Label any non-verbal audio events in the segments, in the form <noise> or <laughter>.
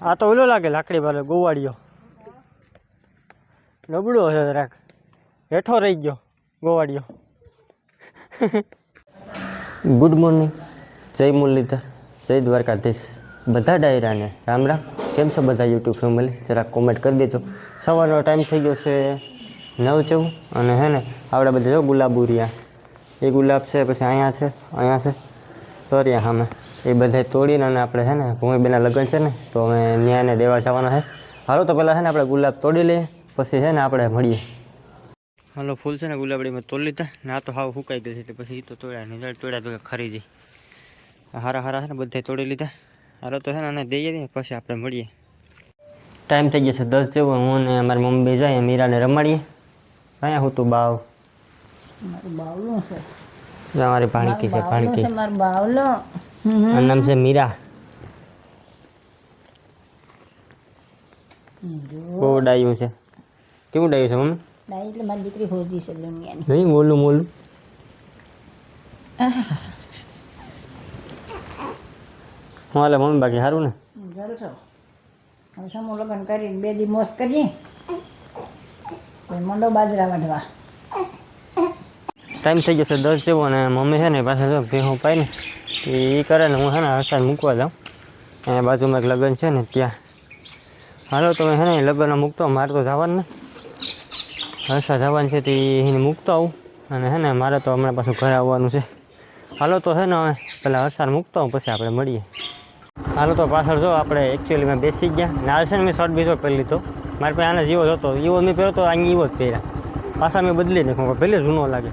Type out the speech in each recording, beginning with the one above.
આ તો ઓલો લાગે લાકડી વાળો ગોવાળીઓ નબળો છે જરાક. હેઠો રહી ગયો ગોવાળીઓ ગુડ મોર્નિંગ જય મુરલીધર, જય દ્વારકાધીશ. બધા ડાયરાને, રામ રામ. કેમ છો બધા યુટ્યુબ ફેમિલી જરાક કોમેન્ટ કરી દેજો. સવારનો ટાઈમ થઈ ગયો છે નવ ચૌ અને હે ને, આપણે બધા જો ગુલાબુરિયા. એ ગુલાબ છે, પછી અહીંયા છે અહીંયા છે. તોરિયા સામે એ બધે તોડીને અને આપણે છે ને ભૂમિબેના લગ્ન છે ને તો અમે ન્યાયને દેવા જવાના છે. હાલો તો પહેલાં છે ને આપણે ગુલાબ તોડી લઈએ પછી છે ને આપણે મળીએ. હાલો ફૂલ છે ને ગુલાબડીમાં તોડી લીધા. ના તો હાવ સુકાઈ ગઈ હતી પછી તો તોડ્યા નહીં. તોડ્યા તો ખરીદી હારા હારા છે ને બધે તોડી લીધા. હાલો તો છે ને આને દઈએ દઈએ પછી આપણે મળીએ. ટાઈમ થઈ ગયો છે દસ જેવો. હું ને અમારી મમ્મી જાય મીરાને રમાડીએ. અહીંયા હું તું બાવ. મારું બાવલું છે. જો અમારી ભાણકી છે ભાણકી. મારું નામ છે મીરા. બહુ ડાયું છે. કેવું ડાયું છે મમ્મી? ના એટલે મારી દીકરી હોજી છે દુનિયાની. નહીં મોલું મોલું હું હાલે મમ્મી બાકી સારું ને? જલસો હવે સમૂહ લગ્ન કરીને બે દી મોસ કરીએ. મંડો બાજરા વાઢવા ટાઈમ થઈ જશે દસ જેવો અને મમ્મી છે ને પાસે જો ભેહું પાય ને એ કરે ને હું છે ને હરસાદ મૂકવા જાઉં. અહીંયા બાજુમાં એક લગ્ન છે ને ત્યાં. હાલો, તમે છે ને લગ્ન મૂકતો મારે તો જવાનું ને હરસા જવાનું છે તે એને મૂકતો આવું અને છે ને મારે તો હમણાં પાછું ઘરે આવવાનું છે. હાલો, તો છે ને હવે પહેલાં હરસાદ મૂકતો આવું, પછી આપણે મળીએ. હાલો, તો પાછળ જો આપણે એકચ્યુઅલીમાં બેસી ગયા. ને આ છે ને મેં શર્ટ બીજો પહેરી લીધો. મારે પાસે આને જેવો જ હતો. એવો મેં પહેર્યો તો અહીંયા એવો જ પહેર્યા. પાછા મેં બદલી નાખું પહેલે જૂનો લાગે.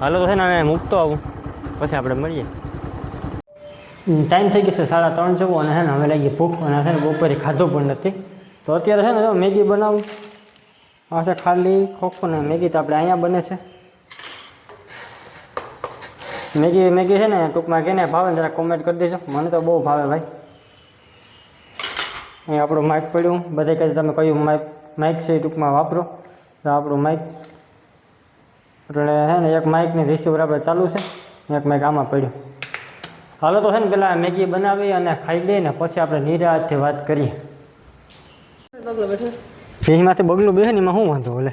હાલો તો છે ને મૂકતો આવું. પછી આપણે મળીએ. ટાઈમ થઈ ગયો છે સાડા ત્રણ જેવો અને છે ને હવે લાગી ભૂખ અને છે ને બપોરે ખાધું પણ નથી. તો અત્યારે છે ને જો મેગી બનાવું. આ છે ખાલી ખોખો ને મેગી તો આપણે અહીંયા બને છે. મેગી મેગી છે ને ટૂંકમાં કેને ભાવે ને જરા કોમેન્ટ કરી દેજો. મને તો બહુ ભાવે ભાઈ. અહીં આપણું માઇક પડ્યું. બધે કહે તમે કયું માઇક માઇક છે ટૂંકમાં વાપરો. તો આપણું માઇક એટલે છે ને એક માઇકની રિસીવર આપણે ચાલુ છે. એક માઇક આમાં પડ્યું. હાલો તો છે ને પેલા મેગી બનાવી અને ખાઈ લઈએ ને પછી આપણે નિરાજથી વાત કરીએ. એમાંથી બગલું બેસે ને એમાં શું વાંધો ઓલે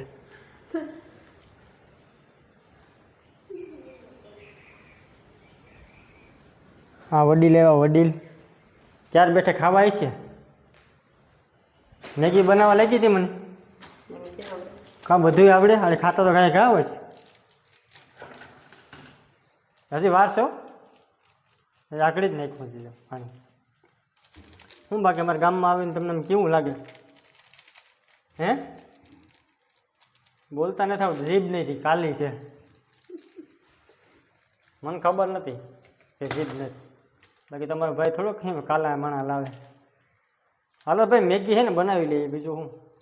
હા વડીલ એવા વડીલ. ચાર બેઠે ખાવા છે મેગી બનાવવા લાગી હતી મને. કા બધું આવડે? અને ખાતા તો કાંઈ ખાવ હોય છે હજી વાર છો આકડી જ નાખવું જોઈએ પાણી શું બાકી અમારા ગામમાં આવીને તમને કેવું લાગે? હે? બોલતા નથી આવતું, જીભ નથી, કાલી છે. મને ખબર નથી કે જીભ નથી. બાકી તમારો ભાઈ થોડોક કેમ કાલા માણા લાવે. હાલો ભાઈ, મેગી છે ને બનાવી લઈએ, બીજું શું?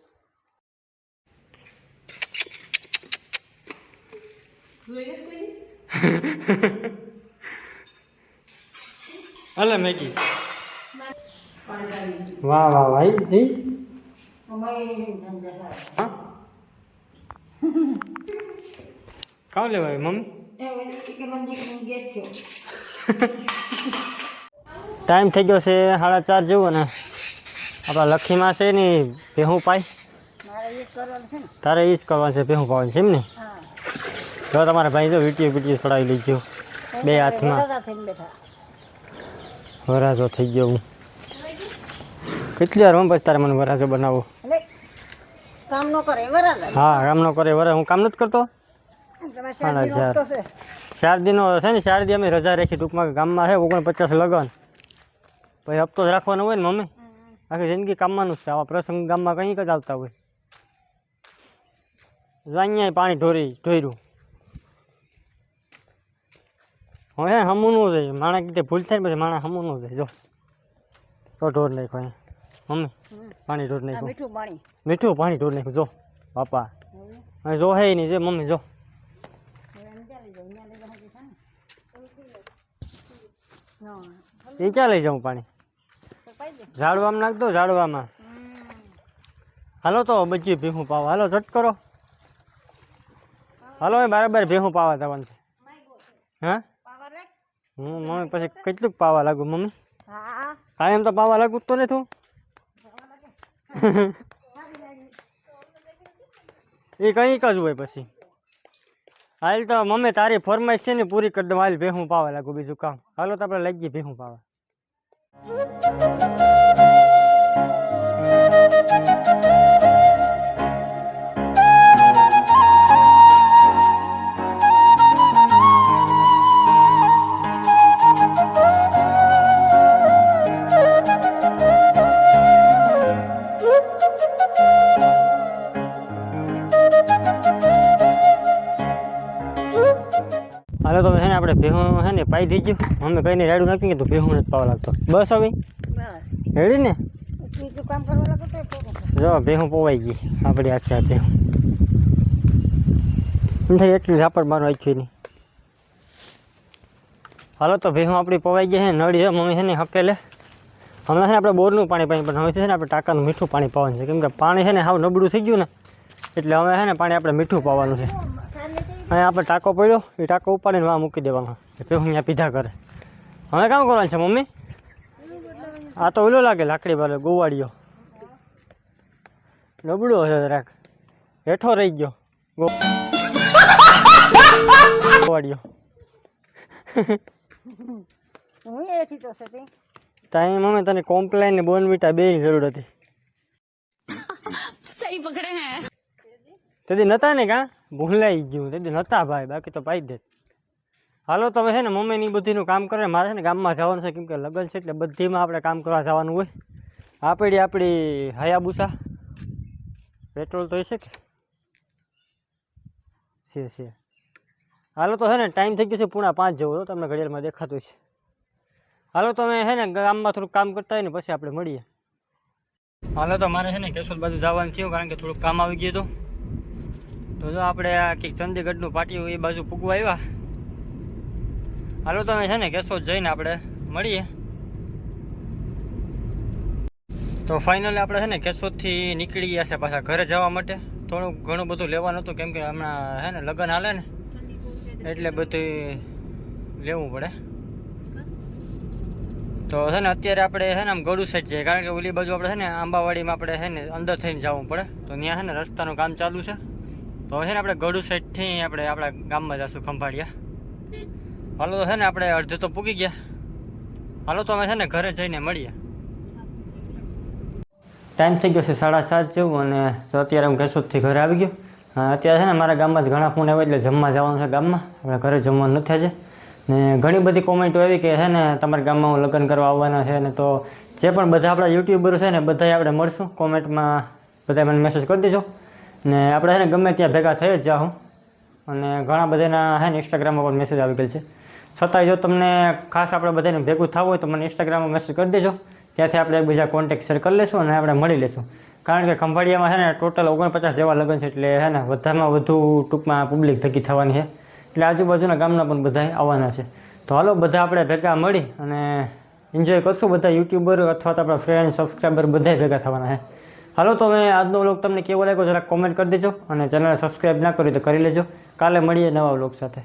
હાલે મેગી. વાહ વાહ ભાઈ એ હા? કાં લેવાય મમ્મી. ટાઈમ થઈ ગયો છે સાડા ચાર જેવો ને આપણા લખીમાં છે ને ભેહું પાય. મારે એ કરવાનું છે ને. તારે એ જ કરવાનું છે ભેહું પાવાનું છે એમ ને? હા. જો તમારા ભાઈ જો વીટીઓ વીટીઓ ચડાવી લીધો બે હાથમાં. વરાજો થઈ ગયો હું. કેટલી વાર પછી તારે મને વરાજો બનાવો. હા કામ ન કરે વરે હું કામ નથી કરતો. હપ્તો છે. ને શારદી અમે રજા રાખી ટૂંકમાં ગામમાં છે ઓગણપચાસ લગન. પછી હપ્તો જ રાખવાનો હોય ને મમ્મી? આખી જિંદગી કામવાનું જ છે. આવા પ્રસંગ ગામમાં કંઈક જ આવતા હોય. અહીંયા પાણી ઢોરી ઢોર્યું હવે હમુનું જાય. માણા કીધે ભૂલ થાય પછી માણા હમુનું જાય. જો. તો ઢોર નાખો અહીંયા મમ્મી પાણી ઢોર નાખો મીઠું પાણી. મીઠું પાણી ઢોર નાખ્યું. જો બાપા. હવે જો હે નહીં જે મમ્મી જો. ને? ના, એ ક્યાં લઈ જાઉં પાણી? તો પાઈ દે. ઝાડવામાં નાખ દો ઝાડવામાં. હાલો તો બચી ભેહું પાવા. હાલો ઝટ કરો. હાલો એ બરાબર ભેહું પાવા જવાનું છે. હા. હું મમ્મી પછી કેટલુંક પાવા લાગુ મમ્મી? હા. એમ તો પાવા લાગુ તો ને તું એ કંઈક જ હોય પછી. હાલ તો મમ્મી તારી ફરમાઈશ છે ને પૂરી કરી દઉં. હાલ ભેહું પાવા લાગુ બીજું કામ. હાલો તો આપણે લાગીએ ભેહું પાવા. ભેહું છે ને પાઈ દીધું મમ્મી કઈને રાડું નાખી તો ભેહું નથી પાવા લાગતો. બસ હવે? બસ. રેડી ને? બીજું કામ કરવા લાગો તો જો ભેહું પોવાઈ ગઈ. આપણી આખી આ ભેહું. એમ થાય એટલી ઝાપડ મારો આખી નહીં હાલો તો ભેહું આપણી પોવાઈ ગઈ છે નળી છે મમ્મી છે ને હકેલે. હમણાં છે ને આપણે બોરનું પાણી પાણી પણ હવે છે ને આપણે ટાંકાનું મીઠું પાણી પાવાનું છે. કેમ કે પાણી છે ને હાવ નબળું થઈ ગયું ને એટલે હવે છે ને પાણી આપણે મીઠું પાવાનું છે. અહીંયા આપણે ટાંકો પડ્યો. એ ટાંકો ઉપાડીને વા મૂકી દેવાનો. એટલે અહીંયા પીધા કરે. હવે કામ કરવાનું છે મમ્મી? આ તો ઓલો લાગે લાકડી વાળો ગોવાળીઓ નબળો છે જરાક. હેઠો રહી ગયો. ગોવાળીઓ હું એથી તો તને કોમ્પ્લેન ને બોનવીટા બે ની જરૂર હતી. <laughs> સહી પકડે હે. ને કા? ભૂલાઈ ગયું તેથી નતા ભાઈ, બાકી તો પાઈ દે. હાલો, તમે છે ને મમ્મીની બધીનું કામ કરે, મારે છે ને ગામમાં જવાનું છે, કેમ કે લગ્ન છે એટલે બધીમાં આપણે કામ કરવા જવાનું હોય. આપણી આપણી હયાબુસા. પેટ્રોલ તો છે કે? છે છે. હાલો, તો છે ને ટાઈમ થઈ ગયો છે પૂણા પાંચ જેવો તો તમને ઘડિયાળમાં દેખાતું છે. હાલો, તમે છે ને ગામમાં થોડુંક કામ કરતા હોય ને પછી આપણે મળીએ. હાલો, તો મારે છે ને કેશોદ બાજુ જવાનું થયું, કારણ કે થોડુંક કામ આવી ગયું હતું. તો જો આપણે આ કંઈક ચંદીગઢનું પાટિયું એ બાજુ પૂગવા આવ્યા. હાલો, તમે છે ને કેશોદ જઈને આપણે મળીએ. તો ફાઇનલી આપણે છે ને કેશોદથી નીકળી ગયા છે પાછા ઘરે જવા માટે. થોડુંક ઘણું બધું લેવાનું હતું, કેમ કે હમણાં છે ને લગ્ન હાલે ને. એટલે બધું લેવું પડે. તો છે ને અત્યારે આપણે છે ને આમ ગળું સાઈડ જઈએ, કારણ કે ઓલી બાજુ આપણે છે ને આંબાવાડીમાં આપણે છે ને અંદર થઈને જવું પડે. તો ત્યાં છે ને રસ્તાનું કામ ચાલુ છે. તો છે ને આપણે ગળું સાઈડથી આપણે આપણા ગામમાં જશું ખંભાળિયા. હાલો તો છે ને આપણે અડધે તો પૂગી ગયા. હાલો તો અમે છે ને ઘરે જઈને મળીએ. ટાઈમ થઈ ગયો છે સાડા સાત જેવું અને તો અત્યારે હું કેશોદથી ઘરે આવી ગયો. અત્યારે છે ને મારા ગામમાં જ ઘણા ફોન આવ્યા એટલે જમવા જવાનું છે ગામમાં. આપણે ઘરે જમવાનું નથી આજે. ને ઘણી બધી કોમેન્ટો એવી કે છે ને તમારા ગામમાં હું લગ્ન કરવા આવવાના છે ને તો જે પણ બધા આપણા યુટ્યુબર છે ને બધાય આપણે મળશું. કોમેન્ટમાં બધા મને મેસેજ કરી દેજો. ને આપણે છે ને ગમે ત્યાં ભેગા થઈ જ જાઉં અને ઘણા બધાના છે ને ઇન્સ્ટાગ્રામમાં પણ મેસેજ આવી ગયેલ છે. છતાંય જો તમને ખાસ આપણે બધાને ભેગું થવું હોય તો મને ઇન્સ્ટાગ્રામમાં મેસેજ કરી દેજો. ત્યાંથી આપણે એકબીજા કોન્ટેક્ટ શેર કરી લેશું અને આપણે મળી લેશું. કારણ કે ખંભાળિયામાં છે ને ટોટલ ઓગણપચાસ જેવા લગ્ન છે એટલે છે ને વધારેમાં વધુ ટૂંકમાં પબ્લિક ભેગી થવાની છે. એટલે આજુબાજુના ગામના પણ બધા આવવાના છે. તો હાલો, બધા આપણે ભેગા મળી અને એન્જોય કરશું. બધા યુટ્યુબર અથવા તો આપણા ફ્રેન્ડ સબસ્ક્રાઈબર બધા ભેગા થવાના છે. હાલો, તો હવે આજનો વ્લોગ તમને કેવો લાગ્યો જરાક કોમેન્ટ કરી દેજો અને ચેનલ સબસ્ક્રાઈબ ના કરી તો કરી લેજો. કાલે મળીએ નવા વ્લોગ સાથે.